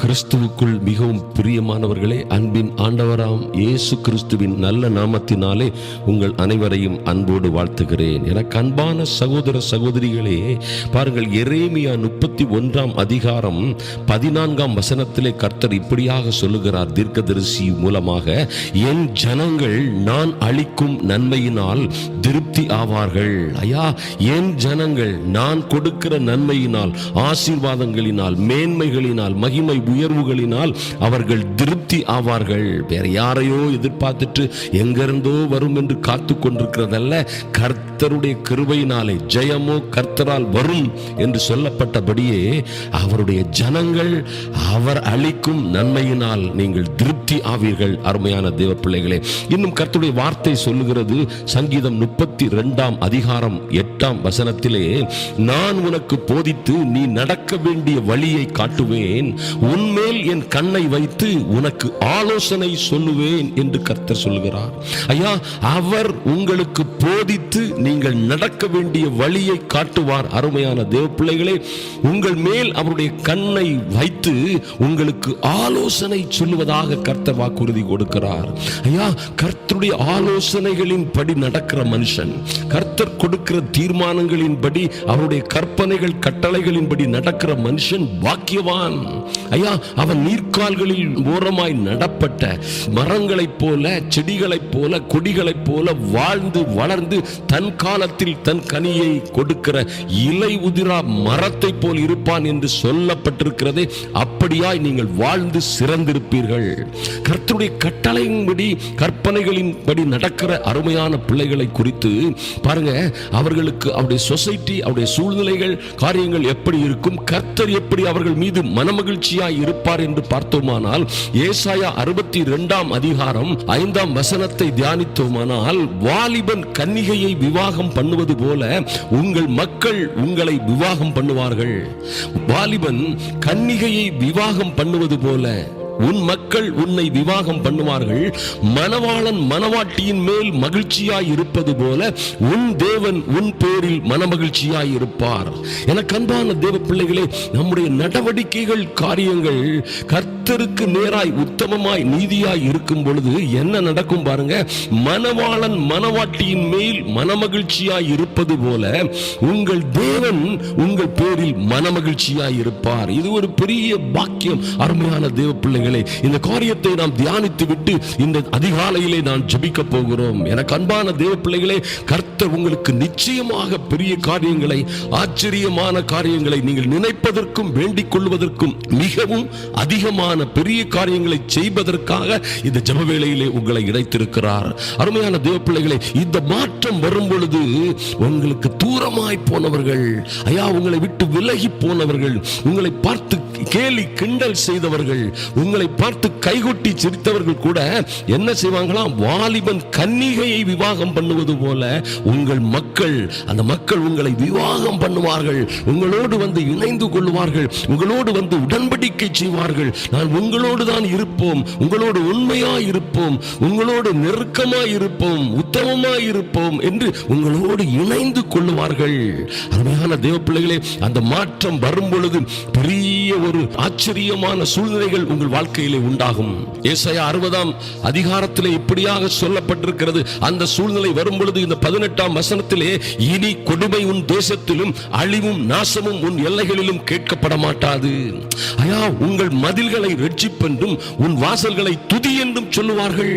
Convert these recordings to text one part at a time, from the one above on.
கிறிஸ்துவுக்குள் மிகவும் பிரியமானவர்களே அன்பின் ஆண்டவராம் இயேசு கிறிஸ்துவின் நல்ல நாமத்தினாலே உங்கள் அனைவரையும் அன்போடு வாழ்த்துகிறேன். எனக்கு அன்பான சகோதர சகோதரிகளே பாருங்கள் எரேமியா முப்பத்தி ஒன்றாம் அதிகாரம் பதினான்காம் வசனத்திலே கர்த்தர் இப்படியாக சொல்லுகிறார் தீர்க்கதரிசி மூலமாக என் ஜனங்கள் நான் அளிக்கும் நன்மையினால் திருப்தி ஆவார்கள். ஐயா என் ஜனங்கள் நான் கொடுக்கிற நன்மையினால் ஆசீர்வாதங்களினால் மேன்மைகளினால் மகிமை உயர்வுகளினால் அவர்கள் திருப்தி ஆவார்கள். வேற யாரையோ எதிர்பார்த்துட்டு எங்கிருந்தோ வரும் என்று காத்து கொண்டிருக்கிறதல்ல கர்த்தருடைய கிருபையினாலே ஜெயமோ கர்த்தரால் வரும் என்று சொல்லப்பட்டபடியே அவருடைய ஜனங்கள் அவர் அளிக்கும் நன்மையினால் நீங்கள் திருப்தி ஆவீர்கள் அருமையான தேவ பிள்ளைகளே. இன்னும் கர்த்தருடைய வார்த்தை சொல்லுகிறது சங்கீதம் முப்பத்தி ரெண்டாம் அதிகாரம் எட்டாம் வசனத்திலே நான் உனக்கு போதித்து நீ நடக்க வேண்டிய வழியை காட்டுவேன். உன்மேல் என் கண்ணை வைத்து உனக்கு ஆலோசனை சொல்லுவேன் என்று கர்த்தர் சொல்லுகிறார். ஐயா அவர் உங்களுக்கு போதித்து நீங்கள் நடக்க வேண்டிய வழியை காட்டுவார் அருமையான தேவ பிள்ளைகளே. உங்கள் மேல் அவருடைய கண்ணை வைத்து உங்களுக்கு ஆலோசனை சொல்லுவதாக கர்த்தர் வாக்குறுதி கொடுக்கிறார். ஐயா கர்த்தருடைய ஆலோசனைகளின் படி நடக்கிற மனுஷன் கர்த்தர் கொடுக்கிற தீர்மானங்களின்படி அவருடைய கற்பனைகள் கட்டளைகளின் படி நடக்கிற மனுஷன் பாக்கியவான். ஐயா அவன் நீர்க்கால்களில் ஓரமாய் நடப்பட்ட மரங்களைப் போல செடிகளைப் போல கொடிகளைப் போல வாழ்ந்து வளர்ந்து தன் காலத்தில் தன் கனியை கொடுக்கிற இலை உதிரா மரத்தை போல் இருப்பான் என்று சொல்லப்பட்டிருக்கிறதே அப்படியாய் நீங்கள் வாழ்ந்து சிறந்திருப்பீர்கள். கர்த்தருடைய கட்டளையின்படி கற்பனைகளின்படி நடக்கிற அருமையான பிள்ளைகளை குறித்து பாருங்க அவர்களுக்கு அவருடைய சொசைட்டி அவருடைய சூழ்நிலைகள் காரியங்கள் எப்படி இருக்கும் கர்த்தர் எப்படி அவர்கள் மீது மனமகிழ்ச்சியாய் இருப்பார் என்று பார்த்தோமானால் ஏசாயா அறுபத்தி இரண்டாம் அதிகாரம் ஐந்தாம் வசனத்தை தியானித்தோமானால் வாலிபன் கன்னிகையை விவாகம் பண்ணுவது போல உங்கள் மக்கள் உங்களை விவாகம் பண்ணுவார்கள். வாலிபன் கன்னிகையை விவாகம் பண்ணுவது போல உன் மக்கள் உன்னை விவாகம் பண்ணுவார்கள். மணவாளன் மணவாட்டியின் மேல் மகிழ்ச்சியாய் இருப்பது போல உன் தேவன் உன் பேரில் மனமகிழ்ச்சியாய் இருப்பார். என கண்பான தேவ பிள்ளைகளே நம்முடைய நடவடிக்கைகள் காரியங்கள் கர்த்த கர்த்தருக்கு நேராய் உத்தமமாய் நீதியாய் இருக்கும் பொழுது என்ன நடக்கும் பாருங்க? மணவாளன் மணவாட்டியின் மேல் மனமகிழ்ச்சியாய் இருப்பது போல உங்கள் தேவன் உங்கள் பேரில் மனமகிழ்ச்சியாய் இருப்பார். இது ஒரு பெரிய பாக்கியம். அருமையான தேவ பிள்ளைகளை இந்த காரியத்தை நாம் தியானித்து விட்டு இந்த அதிகாலையிலே நான் ஜபிக்க போகிறோம். எனக்கு அன்பான தேவ பிள்ளைகளே கர்த்தர் உங்களுக்கு நிச்சயமாக பெரிய காரியங்களை ஆச்சரியமான காரியங்களை நீங்கள் நினைப்பதற்கும் வேண்டிக் கொள்வதற்கும் மிகவும் அதிகமான பெரிய காரியங்களை செய்வதற்காக இந்த ஜெப வேளையிலே உங்களை இணைத்திருக்கிறார். அருமையான தேவ பிள்ளைகளை இந்த மாற்றம் வரும் பொழுது உங்களுக்கு தூரமாய் போனவர்கள் ஐயா உங்களை விட்டு விலகி போனவர்கள் உங்களை பார்த்து கேலி கிண்டல் செய்தவர்கள் உங்களை பார்த்து கைகொட்டி சிரித்தவர்கள் கூட என்ன செய்வாங்களாம் வாலிபன் கன்னிகையை விவாகம் பண்ணுவது போல உங்கள் மக்கள் அந்த மக்கள் உங்களை விவாகம் பண்ணுவார்கள். உங்களோடு வந்து இணைந்து கொள்வார்கள் உங்களோடு வந்து உடன்படிக்கை செய்வார்கள். நான் உங்களோடு தான் இருப்போம். உங்களோடு உண்மையாய் இருப்போம் உங்களோடு நெருக்கமாய் இருப்போம் உத்தமமாய் இருப்போம் என்று உங்களோடு இணைந்து கொள்ளுவார்கள். அருமையான தேவ பிள்ளைகளே அந்த மாற்றம் வரும் பொழுது பெரிய ஒரு ஆச்சரியமான சூழ்நிலைகள் உங்கள் வாழ்க்கையிலே உண்டாகும். ஏசாயா அறுபதாம் அதிகாரத்திலே இப்படியாக சொல்லப்பட்டிருக்கிறது. அந்த சூழ்நிலை வரும் பொழுது இந்த பதினெட்டாம் வசனத்திலே இனி கொடுமை உன் தேசத்திலும் அழிவும் நாசமும் உன் எல்லைகளிலும் கேட்கப்பட மாட்டாது ஐயா உங்கள் மதில்களை ரட்சிப்பென்றும் உன் வாசல்களை துதி என்றும் சொல்லுவார்கள்.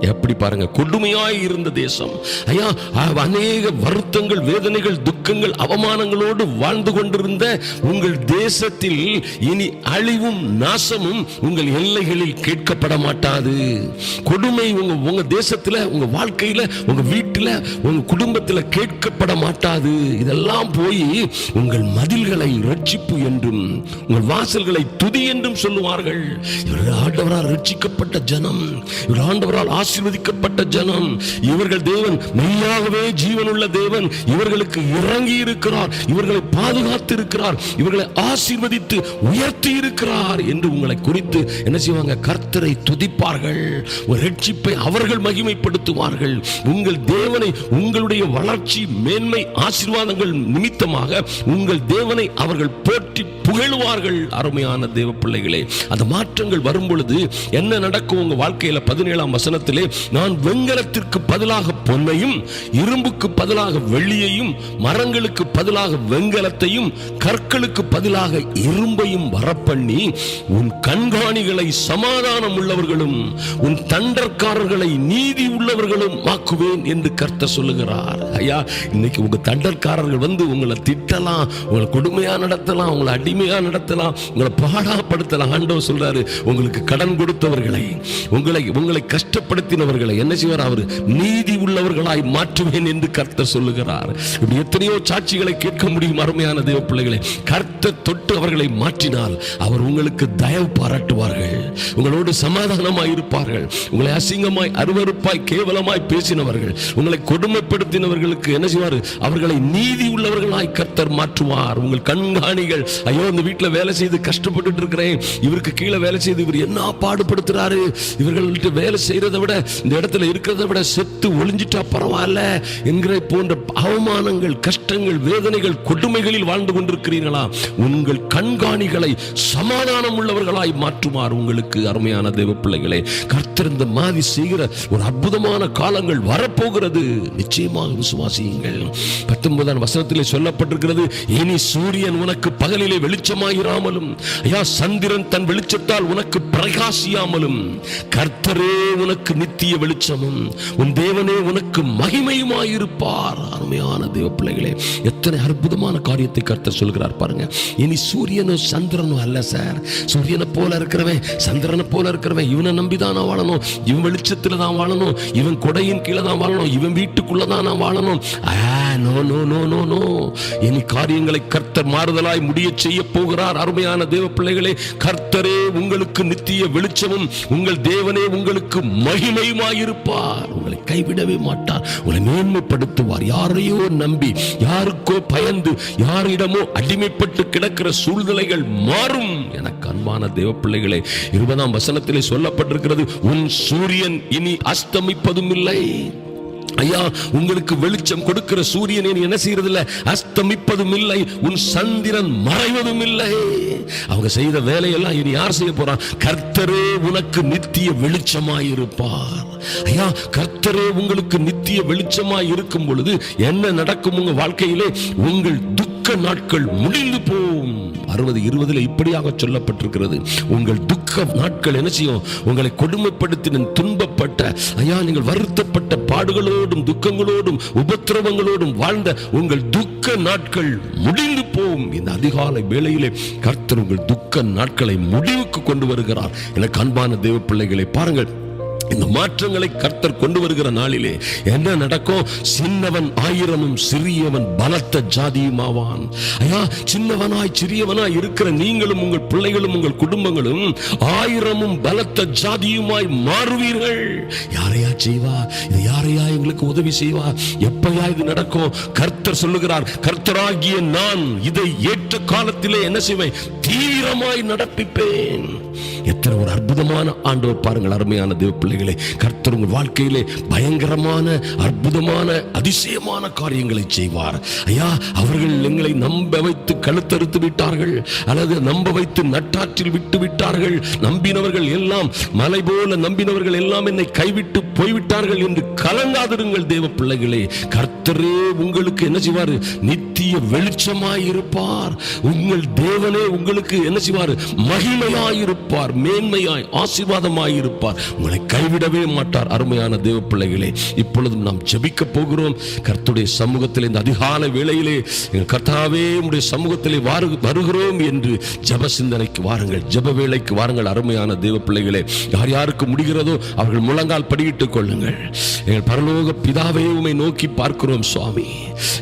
எப்படி பாருங்க கொடுமையாய் இருந்த தேசம். ஐயா அநேக வருத்தங்கள் வேதனைகள் துக்கங்கள் அவமானங்களோடு வாழ்ந்து கொண்டிருந்த உங்கள் தேசத்தில் இனி அழிவும் நாசமும் உங்கள் எல்லைகளில் கேட்கப்பட மாட்டாது. கொடுமை உங்க உங்க தேசத்துல உங்க வாழ்க்கையில உங்க வீட்டுல உங்க குடும்பத்துல கேட்கப்பட மாட்டாது. இதெல்லாம் போய் உங்கள் மதில்களை ரட்சிப்பு என்றும் உங்கள் வாசல்களை துதி என்றும் சொல்லுவார்கள். இவர்கள் ஆண்டவரால் ரட்சிக்கப்பட்ட ஜனம். இவர் ஆண்டவரால் ஆசீர்வதிக்கப்பட்ட ஜனம். இவர்கள் தேவன் மெய்யாகவே ஜீவனுள்ள தேவன். இவர்களுக்கு இறங்கி இருக்கிறார். இவர்களை பாதுகாத்து இருக்கிறார் இவர்களை ஆசீர்வதித்து உயர்த்தி இருக்கிறார் என்று உங்களை குறித்து என்ன செய்வாங்க? கர்த்தரை துதிப்பார்கள். ஒரு ரட்சிப்பை அவர்கள் மகிமைப்படுத்துவார்கள். உங்கள் தேவனை உங்களுடைய வளர்ச்சி மேன்மை ஆசீர்வாதங்கள் நிமித்தமாக உங்கள் தேவனை அவர்கள் போற்றி புகழுவார்கள். அருமையான தேவ பிள்ளைகளே அந்த மாற்றங்கள் வரும் பொழுது என்ன நடக்கும் உங்க வாழ்க்கையில? பதினேழாம் வசனத்தில் நான் வெண்கலத்திற்கு பதிலாக பொன்னையும் இரும்புக்கு பதிலாக வெள்ளியையும் மரங்களுக்கு பதிலாக வெண்கலத்தையும் கற்களுக்கு பதிலாக இரும்பையும் வரப்பண்ணி உன் கண்காணிகளை சமாதானம் உள்ளவர்களும் உன் தண்டற்காரர்களை நீதி உள்ளவர்களும் ஆக்குவேன் என்று கர்த்த சொல்லுகிறார். ஐயா இன்னைக்கு உங்க தண்டற்காரர்கள் வந்து உங்களை திட்டலாம் உங்களை கொடுமையா நடத்தலாம் உங்களை அடிமையா நடத்தலாம் உங்களை பாடாப்படுத்தலாம். ஆண்டவர் சொல்றாரு உங்களுக்கு கடன் கொடுத்தவர்களை உங்களை உங்களை கஷ்டப்படுத்த நடத்தினவர்களை என்ன செய்வார்? அவர் நீதி உள்ளவர்களாய் மாற்றுவேன் என்று கர்த்தர் சொல்லுகிறார். இப்படி எத்தனையோ சாட்சிகளை கேட்க முடியும் அருமையான தேவ பிள்ளைகளை. கர்த்தர் தொட்டு அவர்களை மாற்றினால் அவர் உங்களுக்கு தயவு பாராட்டுவார்கள். உங்களோடு சமாதானமாய் இருப்பார்கள். உங்களை அசிங்கமாய் அருவருப்பாய் கேவலமாய் பேசினவர்கள் உங்களை கொடுமைப்படுத்தினவர்களுக்கு என்ன செய்வார்? அவர்களை நீதி உள்ளவர்களாய் கர்த்தர் மாற்றுவார். உங்கள் கண்காணிகள் ஐயோ இந்த வீட்டில் வேலை செய்து கஷ்டப்பட்டுட்டு இருக்கிறேன். இவருக்கு கீழே வேலை செய்து இவர் என்ன பாடுபடுத்துறாரு? இவர்கள்ட்ட வேலை செய்யறதை விட இந்த இடத்துல இருக்கிறத விட செத்து ஒளிஞ்சிட்டா பரவாயில்ல. என்கிற போன்ற அவமானங்கள் கஷ்டங்கள் வேதனைகள் கொடுமைகளில் வாழ்ந்து கொண்டிருக்கிறீர்களா? உங்கள் கண்காணிகளை சமாதானம் உள்ளவர்களாய் மாற்றுமாறு உங்களுக்கு அருமையான தேவ பிள்ளைகளே கர்த்தர்ந்த மாதிரி செய்கிற ஒரு அற்புதமான காலங்கள் வரப்போகிறது. நிச்சயமாக விசுவாசியுங்கள். பத்தொன்பதாம் வசனத்திலே சொல்லப்பட்டிருக்கிறது இனி சூரியன் உனக்கு பகலிலே வெளிச்சமாயிராமலும் ஐயா சந்திரன் தன் வெளிச்சத்தால் உனக்கு பிரகாசியாமலும் கர்த்தரே உனக்கு நித்திய வெளிச்சமும் உன் தேவனே உனக்கு மகிமையுமாயிருப்பார். அருமையான தேவ பிள்ளைகளே எத்தனை அற்புதமான காரியத்தை கர்த்தர் சொல்கிறார் பாருங்க. இனி சூரியனும் சந்திரனோ அல்ல சார். சூரியனை போல இருக்கிறவன் சந்திரனை போல இருக்கிறவன் இவனை நம்பிதான் நான் வாழணும். இவன் வெளிச்சத்துல தான் வாழணும். இவன் கொடையின் கீழே தான் வாழணும். இவன் வீட்டுக்குள்ள தான் நான் வாழணும். No no no no no. இனி காரியங்களை கர்த்தர் மாறுதலாய் முடிய செய்ய போகிறார். அருமையான தேவ பிள்ளைகளே கர்த்தரே உங்களுக்கு நித்திய வெளிச்சமும் உங்கள் தேவனே உங்களுக்கு மகிமை மகிமையுமாயிருப்பார். உங்களை கைவிடவே மாட்டார். உங்களை மேன்மைப்படுத்துவார். யாரையோ நம்பி யாருக்கோ பயந்து யாரிடமோ அடிமைப்பட்டு கிடக்கிற சூழ்நிலைகள் மாறும் எனக்கு அன்பான தேவ பிள்ளைகளே இருபதாம் வசனத்திலே சொல்லப்பட்டிருக்கிறது உன் சூரியன் இனி அஸ்தமிப்பதும் இல்லை ஐயா உங்களுக்கு வெளிச்சம் கொடுக்கிற சூரியனை நீ என்ன செய்யறதில்ல? அஸ்தமிப்பதும் இல்லை உன் சந்திரன் மறைவதும் இல்லை அவங்க செய்த வேலையெல்லாம் இனி யார் செய்ய போறான் கர்த்தரே உனக்கு நித்திய வெளிச்சமாயிருப்பார். ஐயா கர்த்தரே உங்களுக்கு நித்திய வெளிச்சமாய் இருக்கும் பொழுது என்ன நடக்கும் உங்க வாழ்க்கையிலே? உங்கள் துக்க துக்க நாட்கள் முடிந்து போகும் அறுபது இருபதுல இப்படியாக சொல்லப்பட்டிருக்கிறது. உங்கள் துக்க நாட்கள் என்ன செய்யும்? உங்களை கொடுமைப்படுத்தின துன்பப்பட்ட ஐயா நீங்கள் வருத்தப்பட்ட பாடுகளோடும் துக்கங்களோடும் உபத்திரவங்களோடும் வாழ்ந்த உங்கள் துக்க நாட்கள் முடிந்து போகும் இந்த அதிகாலை வேளையிலே கர்த்தர் உங்கள் துக்க நாட்களை முடிவுக்கு கொண்டு வருகிறார். எனக்கு அன்பான தேவ பிள்ளைகளை பாருங்கள். இந்த மாற்றங்களை கர்த்தர் கொண்டு வருகிற நாளிலே என்ன நடக்கும்? சின்னவன் ஆயிரமும் சிறியவன் பலத்த ஜாதியுமாவான். ஐயா சின்னவனாய் சிறியவனாய் இருக்கிற நீங்களும் உங்கள் பிள்ளைகளும் உங்கள் குடும்பங்களும் ஆயிரமும் பலத்த ஜாதியுமாய் மாறுவீர்கள். யாரையா செய்வா? இது யாரையா எங்களுக்கு உதவி செய்வா? எப்பயா இது நடக்கும்? கர்த்தர் சொல்லுகிறார் கர்த்தராகிய நான் இதை ஏற்ற காலத்திலே என்ன செய்வேன்? தீவிரமாய் நடப்பிப்பேன். எத்தனை ஒரு அற்புதமான ஆண்டவர் பாருங்கள் அருமையான தேவ பிள்ளைகளை. கர்த்தர் உங்கள் வாழ்க்கையிலே பயங்கரமான அற்புதமான அதிசயமான காரியங்களை செய்வார். ஐயா அவர்கள் எங்களை நம்ப வைத்து கழுத்தறுத்து விட்டார்கள் அல்லது நம்ப வைத்து நட்டாற்றில் விட்டு விட்டார்கள். நம்பினவர்கள் எல்லாம் மலை போல நம்பினவர்கள் எல்லாம் என்னை கைவிட்டு போய்விட்டார்கள் என்று கலங்காதிருங்கள் தேவ பிள்ளைகளே. கர்த்தரே உங்களுக்கு என்ன செய்வார்? நித்திய வெளிச்சமாய் இருப்பார். உங்கள் தேவனே உங்களுக்கு என்ன செய்வார்? மகிமையாயிருப்பார் மேன்மையாய் ஆசீர்வாதமாயிருப்பார். உங்களை கைவிடவே மாட்டார் அருமையான தேவ பிள்ளைகளே. இப்பொழுதும் நாம் ஜெபிக்க போகிறோம். கர்த்துடைய சமூகத்தில் இந்த அதிகால வேளையிலே எங்கள் கர்த்தாவே உடைய சமூகத்திலே வாரு வருகிறோம் என்று ஜெப சிந்தனைக்கு வாருங்கள். ஜப வேலைக்கு வாருங்கள் அருமையான தேவ பிள்ளைகளே. யார் யாருக்கு முடிகிறதோ அவர்கள் முழங்கால் படியிட்டுக் கொள்ளுங்கள். எங்கள் பரலோக பிதாவே உமை நோக்கி பார்க்கிறோம் சுவாமி.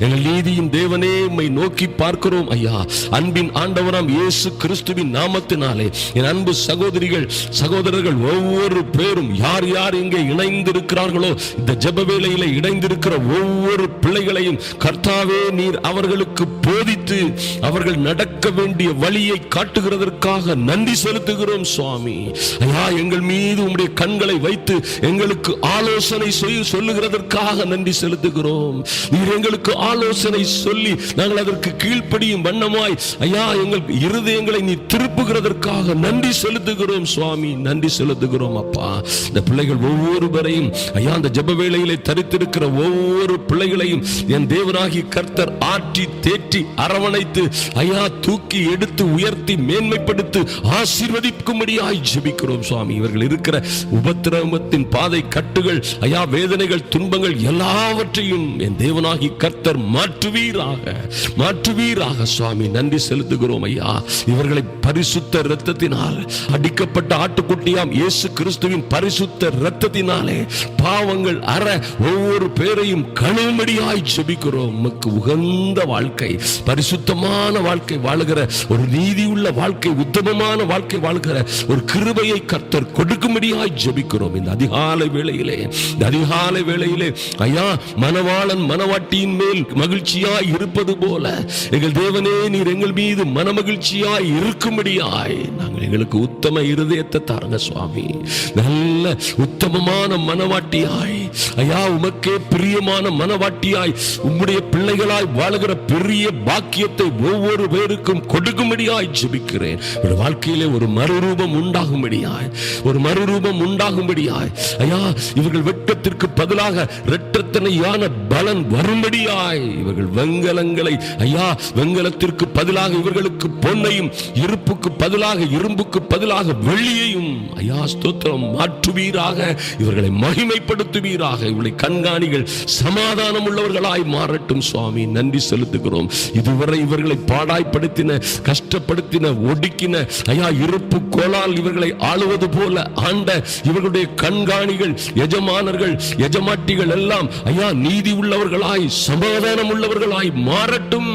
எங்கள் நீதியின் தேவனே உம்மை நோக்கி பார்க்கிறோம் ஐயா. அன்பின் ஆண்டவராம் இயேசு கிறிஸ்துவின் நாமத்தினாலே என் அன்பு சகோதரிகள் சகோதரர்கள் ஒவ்வொரு பேரும் யார் யார் இங்கே இணைந்திருக்கிறார்களோ இந்த ஜெப வேலையில இணைந்திருக்கிற ஒவ்வொரு பிள்ளைகளையும் கர்த்தாவே நீர் அவர்களுக்கு போதித்து அவர்கள் நடக்க வேண்டிய வழியை காட்டுகிறதற்காக நன்றி செலுத்துகிறோம் சுவாமி. ஐயா எங்கள் மீது உம்முடைய கண்களை வைத்து எங்களுக்கு ஆலோசனை சொல்லுகிறதற்காக நன்றி செலுத்துகிறோம். நீர் எங்களுக்கு எங்களுக்கு ஆலோசனை சொல்லி நாங்கள் அதற்கு கீழ்ப்படியும் வண்ணமாய் ஐயா எங்கள் இருதயங்களை நீ திருப்புகிறதற்காக நன்றி செலுத்துகிறோம் சுவாமி நன்றி செலுத்துகிறோம் அப்பா. இந்த பிள்ளைகள் ஒவ்வொருவரையும் ஐயா அந்த ஜப வேளையிலே தரித்திருக்கிற ஒவ்வொரு பிள்ளைகளையும் என் தேவராகி கர்த்தர் ஆற்றி தேற்றி அரவணைத்து ஐயா தூக்கி எடுத்து உயர்த்தி மேன்மைப்படுத்தி ஆசீர்வதிக்கும்படியாய் ஜெபிக்கிறோம் சுவாமி. இவர்கள் இருக்கிற உபத்திரவத்தின் பாதை கட்டுகள் ஐயா வேதனைகள் துன்பங்கள் எல்லாவற்றையும் என் தேவனாகி கர்த்தர் கர்த்தர் மாற்றுவீராக. மாற்றுவீராக சுவாமி. நன்றி செலுத்துகிறோம் ஐயா. இவர்களை பரிசுத்த இரத்தத்தினால் அடிக்கப்பட்ட ஆட்டுக்குட்டியாம் இயேசு கிறிஸ்துவின் பரிசுத்த இரத்தத்தினாலே பாவங்கள் அற ஒவ்வொரு பேரையும் கணும்படியாய் ஜெபிக்கிறோம். உமக்கு உகந்த வாழ்க்கை பரிசுத்தமான வாழ்க்கை வாழுகிற ஒரு நீதியுள்ள வாழ்க்கை உத்தமமான வாழ்க்கை வாழ்கிற ஒரு கிருபையை கர்த்தர் கொடுக்கும்படியாய் ஜெபிக்கிறோம். இந்த அதிகாலை வேளையிலே இந்த அதிகாலை வேளையிலே ஐயா மணவாளன் மணவாட்டியின் மேல் மகிழ்ச்சியாய் இருப்பது போல எங்கள் தேவனே நீர் எங்கள் மீது மன மகிழ்ச்சியாய் இருக்கும்படியாய் நாங்கள் எங்களுக்கு உத்தம இருதயத்தை தாருங்க சுவாமி. நல்ல உத்தமமான மனவாட்டியாய். ஐயா உமக்கே பிரியமான மனவாட்டியாய். உம்முடைய பிள்ளைகளாய் வாழுகிற பெரிய பாக்கியத்தை ஒவ்வொரு பேருக்கும் கொடுக்கும்படியாய் ஜெபிக்கிறேன். இவருடைய வாழ்க்கையிலே ஒரு மறுரூபம் உண்டாகும்படியாய். ஒரு மறுரூபம் உண்டாகும்படியாய். ஐயா இவர்கள் வெட்டத்திற்கு பதிலாக இரட்டத்தனையான பலன் வரும்படி வரும்படியாய் இவர்கள் வெங்கலங்களை ஐயா வெங்கலத்திற்கு பதிலாக இவர்களுக்கு பொன்னையும் இருப்புக்கு பதிலாக இரும்புக்கு பதிலாக வெள்ளியையும் ஐயா ஸ்தோத்திரம் மாற்றுவீராக இவர்களை மகிமைப்படுத்துவீராக இவர்களை கண்காணிகள் சமாதானம் உள்ளவர்களாய் மாறட்டும் சுவாமி. நன்றி செலுத்துகிறோம். இதுவரை இவர்களை பாடாய்ப்படுத்தின கஷ்டப்படுத்தின ஒடுக்கின ஐயா இருப்பு கோலால் இவர்களை ஆளுவது போல ஆண்ட இவர்களுடைய கண்காணிகள் எஜமானர்கள் எஜமாட்டிகள் எல்லாம் ஐயா நீதி உள்ளவர்களாய் சமாதானம் உள்ளவர்களாய் மாறட்டும்.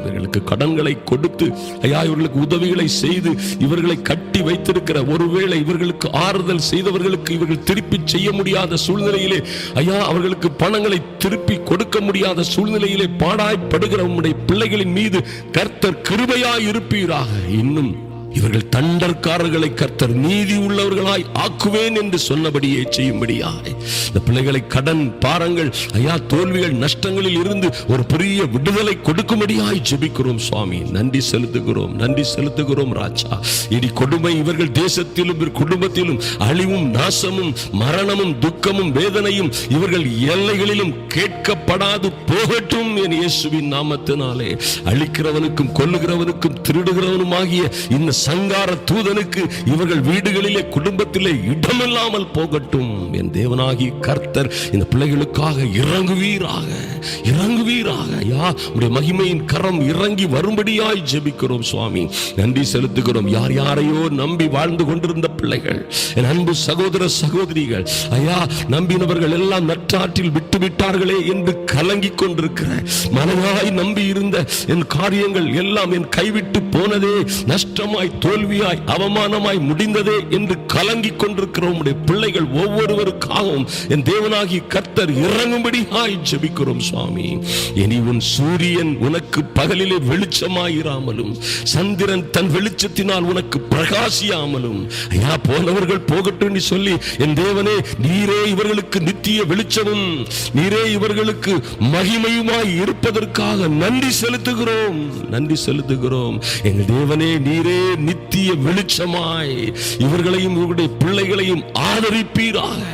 இவர்களுக்கு கடன்களை கொடுத்து ஐயா இவர்களுக்கு உதவிகளை செய்து இவர்களை கட்டி வைத்திருக்கிற ஒருவேளை இவர்களுக்கு ஆறுதல் செய்தவர்களுக்கு இவர்கள் திருப்பி செய்ய முடியாத சூழ்நிலையிலே ஐயா அவர்களுக்கு பணங்களை திருப்பி கொடுக்க முடியாத சூழ்நிலையிலே பாடாய்ப்படுகிற உம்முடைய பிள்ளைகளின் மீது கர்த்தர் கிருபையாய் இருப்பீராக. இன்னும் இவர்கள் தண்டற்காரர்களை கர்த்தர் நீதி உள்ளவர்களாய் ஆக்குவேன் என்று சொன்னபடியே செய்யும்படியாய். இந்த பிள்ளைகளை கடன் பாரங்கள் ஐயா தோல்விகள் நஷ்டங்களில் இருந்து ஒரு பெரிய விடுதலை கொடுக்கும்படியாய் ஜெபிக்கிறோம் சுவாமி. நன்றி செலுத்துகிறோம் நன்றி செலுத்துகிறோம் ராஜா. இனி கொடுமை இவர்கள் தேசத்திலும் குடும்பத்திலும் அழிவும் நாசமும் மரணமும் துக்கமும் வேதனையும் இவர்கள் எல்லைகளிலும் கேட்கப்படாது போகட்டும் என் இயேசுவின் நாமத்தினாலே. அழிக்கிறவனுக்கும் கொல்லுகிறவனுக்கும் திருடுகிறவனுமாகிய இந்த சங்கார தூதனுக்கு இவர்கள் வீடுகளிலே குடும்பத்திலே இடமில்லாமல் போகட்டும். என் தேவனாகி கர்த்தர் இந்த பிள்ளைகளுக்காக இறங்குவீராக இறங்குவீராக. யா உடைய மகிமையின் கரம் இறங்கி வரும்படியாய் ஜெபிக்கிறோம் சுவாமி. நன்றி செலுத்துகிறோம். யார் யாரையோ நம்பி வாழ்ந்து கொண்டிருந்த பிள்ளைகள் என் அன்பு சகோதர சகோதரிகள் ஐயா நம்பினவர்கள் எல்லாம் நற்றாற்றில் விட்டு விட்டார்களே என்று கலங்கிக் கொண்டிருக்கிற மனதாய் நம்பி இருந்த என் காரியங்கள் எல்லாம் என் கைவிட்டு போனதே நஷ்டமாய் தோல்வியாய் அவமானமாய் முடிந்ததே என்று கலங்கிக் கொண்டிருக்கிற உடைய பிள்ளைகள் ஒவ்வொருவருக்காகவும் என் தேவனாகி கர்த்தர் இறங்கும்படியாய் ஜெபிக்கிறோம் சுவாமி. இனி உன் சூரியன் உனக்கு பகலிலே வெளிச்சமாயிராமலும் சந்திரன் தன் வெளிச்சத்தினால் உனக்கு பிரகாசியாமலும் ஐயா போனவர்கள் போகட்டும் என்று சொல்லி என் தேவனே நீரே இவர்களுக்கு நித்திய வெளிச்சமும் நீரே இவர்களுக்கு மகிமையுமாய் இருப்பதற்காக நன்றி செலுத்துகிறோம் நன்றி செலுத்துகிறோம். எங்கள் தேவனே நீரே நித்திய வெளிச்சமாய் இவர்களையும் இவருடைய பிள்ளைகளையும் ஆதரிப்பீராக.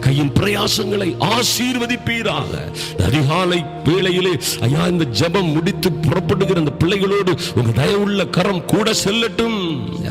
கையின் பிரயாசங்களை ஆசீர்வதிப்பீராக. அதிகாலை வேளையிலே ஐயா இந்த ஜபம் முடித்து புறப்படுகிற அந்த பிள்ளைகளோடு உங்க தயவுள்ள கரம் கூட செல்லட்டும்.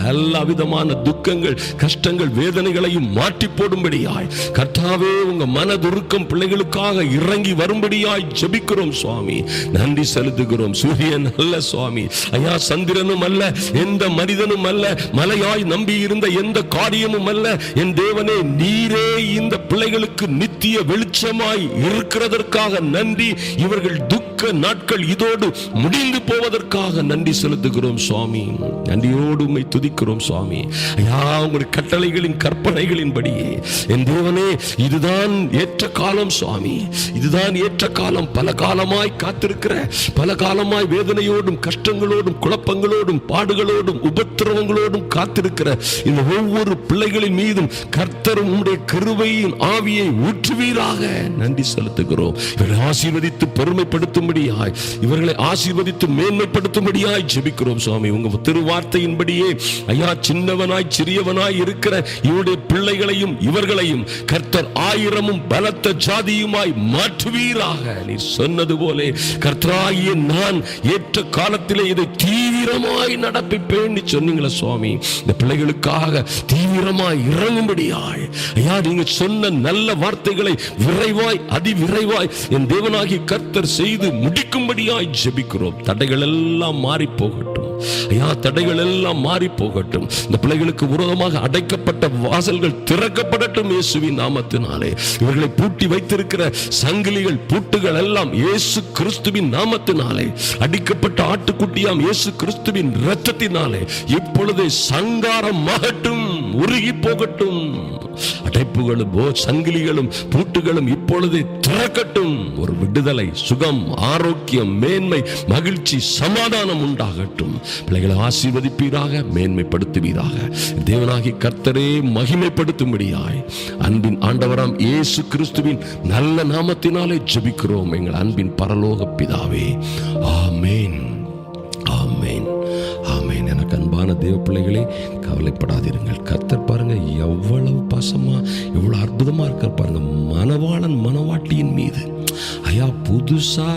எல்லா விதமான துக்கங்கள் கஷ்டங்கள் வேதனைகளையும் மாற்றி போடும்படியாய். கர்த்தாவே உங்க மனதுருக்கம் பிள்ளைகளுக்காக இறங்கி வரும்படியாய் ஜபிக்கிறோம் சுவாமி. நன்றி செலுத்துகிறோம் சூரியன் அல்ல சுவாமி. ஐயா சந்திரனும் அல்ல எந்த மனிதனும் அல்ல மலையாய் நம்பி இருந்த எந்த காரியமும் அல்ல. என் தேவனே நீரே இந்த பிள்ளைகளுக்கு நித்திய வெளிச்சமாய் இருக்கிறதற்காக நன்றி. இவர்கள் துக்க துக்க நாட்கள் இதோடு முடிந்து போவதற்காக நன்றி செலுத்துகிறோம் சுவாமி. நன்றியோடு உண்மை துதிக்கிறோம் சுவாமி. ஐயா உங்களுடைய கட்டளைகளின் கற்பனைகளின்படியே என் தேவனே இதுதான் ஏற்ற காலம் சுவாமி. இதுதான் ஏற்ற காலம். பல காலமாய் காத்திருக்கிற பல காலமாய் வேதனையோடும் கஷ்டங்களோடும் குழப்பங்களோடும் பாடுகளோடும் உபத்திரவங்களோடும் காத்திருக்கிற இந்த ஒவ்வொரு பிள்ளைகளின் மீதும் கர்த்தர் உங்களுடைய கருவையின் ஆவியை ஊற்றுவீராக. நன்றி செலுத்துகிறோம். இவர்களை ஆசீர்வதித்து பெருமைப்படுத்தும்படியாய் இவர்களை ஆசீர்வதித்து மேன்மைப்படுத்தும்படியாய் ஜெபிக்கிறோம் சுவாமி. உங்க திருவார்த்தையின்படியே ஐயா சின்னவனாய் சிறியவனாய் இருக்கிற இவருடைய பிள்ளைகளையும் இவர்களையும் கர்த்தர் ஆயிரமும் பலத்த ஜாதியுமாய் மாற்றுவீராக. நீ சொன்னது போலே கர்த்தராகிய நான் ஏற்ற காலத்திலே இதை தீவிரமாய் நடப்பிப்பேன் சொன்னீங்களே சுவாமி. இந்த பிள்ளைகளுக்காக தீவிரமாய் இறங்கும்படியாய். ஐயா நீங்க சொன்ன நல்ல வார்த்தைகளை விரைவாய் அதிவிரைவாய் என் தேவனாகி கர்த்தர் செய்து முடிக்கும்படியாய் ஜெபிக்கிறோம். தடைகள் எல்லாம் மாறி போகட்டும். போகட்டும். ஐயா தடைகள் எல்லாம் மாறி போகட்டும். இந்த பிள்ளைகளுக்கு விரோதமாக அடைக்கப்பட்ட வாசல்கள் திறக்கப்படட்டும் இயேசுவின் நாமத்தினாலே. இவர்களை பூட்டி வைத்திருக்கிற சங்கிலிகள் பூட்டுகள் எல்லாம் இயேசு கிறிஸ்துவின் நாமத்தினாலே. அடிக்கப்பட்ட ஆட்டுக்குட்டியாம் இயேசு கிறிஸ்துவின் இரத்தத்தினாலே. இப்பொழுது சங்காரமாகட்டும் உருகி போகட்டும். அடைப்புகளும் சங்கிலிகளும் பூட்டுகளும் இப்பொழுது திறக்கட்டும். ஒரு விடுதலை சுகம் ஆரோக்கியம் மேன்மை மகிழ்ச்சி சமாதானம் உண்டாகட்டும். பிள்ளைகளை ஆசீர்வதிப்பீராக மேன்மைப்படுத்துவீராக. தேவனாகி கர்த்தரே மகிமைப்படுத்தும்படியாய் அன்பின் ஆண்டவராம் இயேசு கிறிஸ்துவின் நல்ல நாமத்தினாலே ஜெபிக்கிறோம் எங்கள் அன்பின் பரலோக பிதாவே. ஆமேன். ஆமேன். ஆமேன். எனக்கு அன்பான தேவ பிள்ளைகளே கவலைப்படாதிருங்கள் கர்த்தர் பாருங்க எவ்வளவு பாசமா எவ்வளவு அற்புதமா இருக்க பாருங்க. மணவாளன் மணவாட்டியின் மீது. ஐயா புதுசா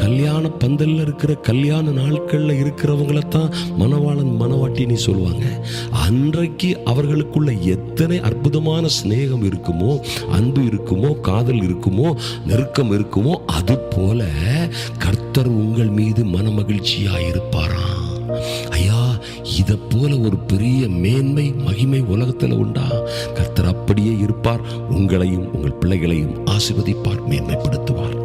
கல்யாண பந்தல்ல இருக்கிற கல்யாண நாட்கள்ல இருக்கிறவங்கள தான் மணவாளன் மணவாட்டின்னு சொல்லுவாங்க. அன்றைக்கு அவர்களுக்குள்ள எத்தனை அற்புதமான சிநேகம் இருக்குமோ அன்பு இருக்குமோ காதல் இருக்குமோ நெருக்கம் இருக்குமோ அது போல கர்த்தர் உங்கள் மீது மனமகிழ்ச்சியாக இருப்பாராம். ஐயா இதை போல ஒரு பெரிய மேன்மை மகிமை உலகத்தில் உண்டா? கர்த்தர் அப்படியே இருப்பார். உங்களையும் உங்கள் பிள்ளைகளையும் ஆசிர்வதிப்பார் மேன்மைப்படுத்துவார்.